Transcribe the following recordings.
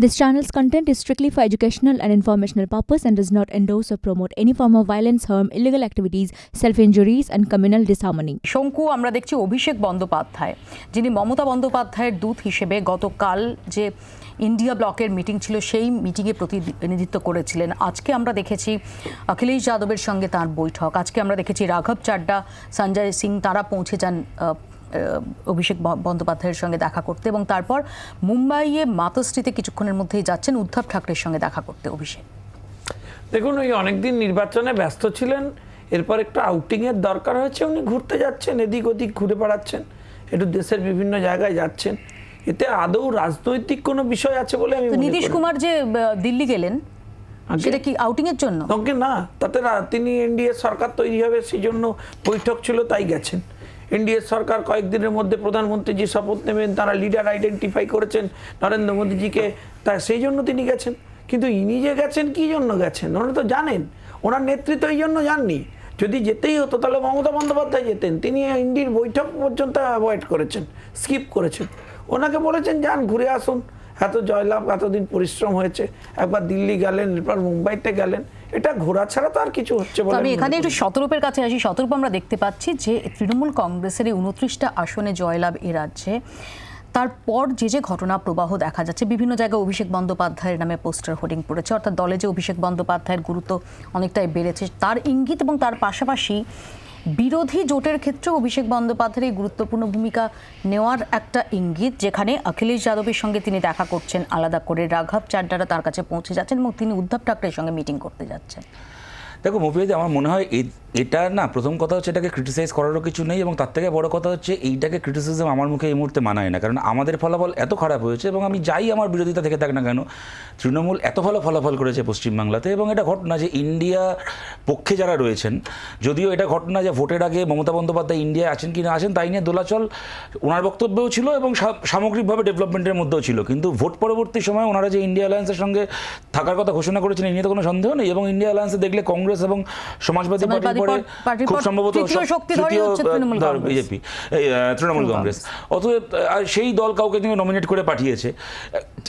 This channel's content is strictly for educational and informational purpose and does not endorse or promote any form of violence, harm, illegal activities, self-injuries and communal disharmony. শঙ্কু আমরা দেখছি অভিষেক বন্দ্যোপাধ্যায় যিনি মমতা বন্দ্যোপাধ্যায়ের দূত হিসেবে গতকাল যে ইন্ডিয়া ব্লকের মিটিং ছিল সেই মিটিংয়ে প্রতিনিধিত্ব করেছিলেন আজকে আমরা দেখেছি অখিলেশ যাদবের সঙ্গে তার বৈঠক আজকে আমরা দেখেছি রাঘব চাড্ডা সঞ্জয় সিং তারা পৌঁছে যান অভিষেক বন্দ্যোপাধ্যায়ের সঙ্গে দেখা করতে এবং তারপর মুম্বাইয়ে মাতশ্রীতে কিছুক্ষণের মধ্যেই যাচ্ছেন উদ্ধব ঠাকরের সঙ্গে দেখা করতে অভিষেক। দেখুন ওই অনেকদিন নির্বাচনে ব্যস্ত ছিলেন এরপর একটু আউটিংয়ের দরকার হয়েছে উনি ঘুরতে যাচ্ছেন এদিক ওদিক ঘুরে বেড়াচ্ছেন একটু দেশের বিভিন্ন জায়গায় যাচ্ছেন। এতে আদৌ রাজনৈতিক কোনো বিষয় আছে বলে আমি নীতিশ কুমার যে দিল্লি গেলেন সেটা কি আউটিং এর জন্য না তাতে তিনি এনডিএ সরকার তৈরি হবে সেই জন্য বৈঠক ছিল তাই গেছেন। এনডিএ সরকার কয়েকদিনের মধ্যে প্রধানমন্ত্রী যে শপথ নেবেন, তারা লিডার আইডেন্টিফাই করেছেন নরেন্দ্র মোদীজিকে, তা সেই জন্য তিনি গেছেন। কিন্তু ইনি যে গেছেন, কি জন্য গেছেন? ওনারা তো জানেন। ওনার নেতৃত্ব এই জন্য যাননি যদি যেতেই হতো, তাহলে মমতা বন্দ্যোপাধ্যায় যেতেন। তিনি ইন্ডির বৈঠক পর্যন্ত অ্যাভয়েড করেছেন স্কিপ করেছেন। ওনাকে বলেছেন, যান, ঘুরে আসুন। এত জয়লাভ, এতদিন পরিশ্রম হয়েছে। একবার দিল্লি গেলেন, এরপর মুম্বাইতে গেলেন। এটা ঘোরা ছাড়া তো আর কিছু হচ্ছে বলে আমি এখানে একটু শতরূপের কাছে আসি। শতরূপ আমরা দেখতে পাচ্ছি যে তৃণমূল কংগ্রেসের এই উনত্রিশটা আসনে জয়লাভ এ রাজ্যে। তারপর যে যে ঘটনা প্রবাহ দেখা যাচ্ছে বিভিন্ন জায়গায় অভিষেক বন্দ্যোপাধ্যায়ের নামে পোস্টার হোর্ডিং পড়েছে। অর্থাৎ দলে যে অভিষেক বন্দ্যোপাধ্যায়ের গুরুত্ব অনেকটাই বেড়েছে তার ইঙ্গিত এবং তার পাশাপাশি বিরোধী জোটের ক্ষেত্রে অভিষেক বন্দ্যোপাধ্যায়ের গুরুত্বপূর্ণ ভূমিকা নেওয়ার একটা ইঙ্গিত, যেখানে অখিলেশ যাদবের সঙ্গে তিনি দেখা করছেন, আলাদা করে রাঘব চাড্ডারা তার কাছে পৌঁছে যাচ্ছেন এবং তিনি উদ্ধব ঠাকরের সঙ্গে মিটিং করতে যাচ্ছেন। দেখো মফিয়াদি আমার মনে হয় এটা না, প্রথম কথা হচ্ছে এটাকে ক্রিটিসাইজ করারও কিছু নেই এবং তার থেকে বড় কথা হচ্ছে এইটাকে ক্রিটিসিজম আমার মুখে এই মুহূর্তে মানায় না। কারণ আমাদের ফলাফল এত খারাপ হয়েছে এবং আমি যাই আমার বিরোধিতা থেকে থাক না কেন, তৃণমূল এত ভালো ফলাফল করেছে পশ্চিমবাংলাতে এবং এটা ঘটনা যে ইন্ডিয়া পক্ষে যারা রয়েছেন, যদিও এটা ঘটনা যে ভোটের আগে মমতা বন্দ্যোপাধ্যায় ইন্ডিয়ায় আছেন কি না আছেন, তাই নিয়ে দোলাচল ওনার বক্তব্যও ছিল এবং সামগ্রিকভাবে ডেভেলপমেন্টের মধ্যেও ছিল। কিন্তু ভোট পরবর্তী সময় ওনারা যে ইন্ডিয়া অ্যালায়েন্সের সঙ্গে থাকার কথা ঘোষণা করেছেন এই নিয়ে তো কোনো সন্দেহ নেই এবং ইন্ডিয়া অ্যালায়েন্সে দেখলে কংগ্রেস এবং সমাজবাদী পার্টির পরে খুব সম্ভবত কংগ্রেস। বিজেপি তৃণমূল কংগ্রেস। অতএব সেই দল কাউকে কিন্তু নমিনেট করে পাঠিয়েছে।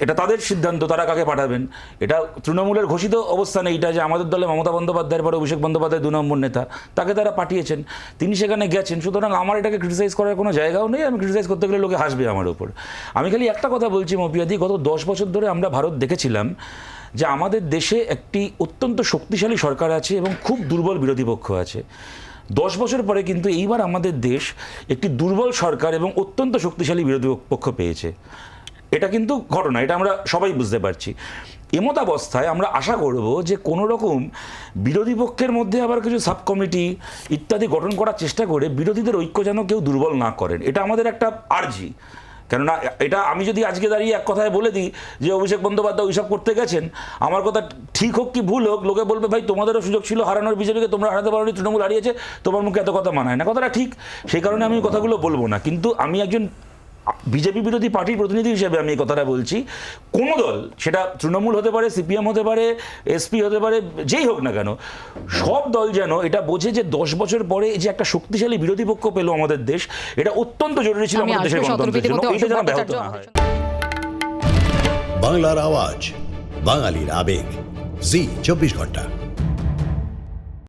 এটা তাদের সিদ্ধান্ত তারা কাকে পাঠাবেন? এটা তৃণমূলের ঘোষিত অবস্থান এইটা যে আমাদের দলে মমতা বন্দ্যোপাধ্যায়ের পরে অভিষেক বন্দ্যোপাধ্যায় দু নম্বর নেতা তাকে তারা পাঠিয়েছেন। তিনি সেখানে গেছেন। সুতরাং আমার এটাকে ক্রিটিসাইজ করার কোনো জায়গাও নেই। আমি ক্রিটিসাইজ করতে গেলে লোকে হাসবে আমার উপর। আমি খালি একটা কথা বলছি মপিয়াদি গত দশ বছর ধরে আমরা ভারত দেখেছিলাম যে আমাদের দেশে একটি অত্যন্ত শক্তিশালী সরকার আছে এবং খুব দুর্বল বিরোধী পক্ষ আছে। দশ বছর পরে কিন্তু এইবার আমাদের দেশ একটি দুর্বল সরকার এবং অত্যন্ত শক্তিশালী বিরোধী পক্ষ পেয়েছে। এটা কিন্তু ঘটনা, এটা আমরা সবাই বুঝতে পারছি। এমতাবস্থায় আমরা আশা করব যে কোনো রকম বিরোধী পক্ষের মধ্যে আবার কিছু সাব কমিটি ইত্যাদি গঠন করার চেষ্টা করে বিরোধীদের ঐক্য যেন কেউ দুর্বল না করেন। এটা আমাদের একটা আর্জি। কেননা, এটা আমি যদি আজকে দাঁড়িয়ে এক কথায় বলে দিই যে অভিষেক বন্দ্যোপাধ্যায় ওইসব করতে গেছেন, আমার কথা ঠিক হোক কি ভুল হোক, লোকে বলবে, ভাই, তোমাদেরও সুযোগ ছিল হারানোর বিজেপিকে, তোমরা হারাতে পারোনি, তৃণমূল হারিয়েছে, তোমার মুখে এত কথা মানায় না। কথাটা ঠিক, সেই কারণে আমি কথাগুলো বলব না। কিন্তু আমি একজন বিজেপি বিরোধী পার্টির প্রতিনিধি হিসেবে আমি এই কথাটা বলছি। কোনো দল সেটা তৃণমূল হতে পারে সিপিএম হতে পারে এসপি হতে পারে যেই হোক না কেন সব দল যেন এটা বোঝে যে দশ বছর পরে যে একটা শক্তিশালী বিরোধী পক্ষ পেল আমাদের দেশ এটা অত্যন্ত জরুরি ছিল আমাদের দেশের গণতন্ত্রের জন্য। এইটা যেন ব্যাহত না হয়। বাংলার আওয়াজ বাঙালির আবেগ। জি চব্বিশ ঘণ্টা।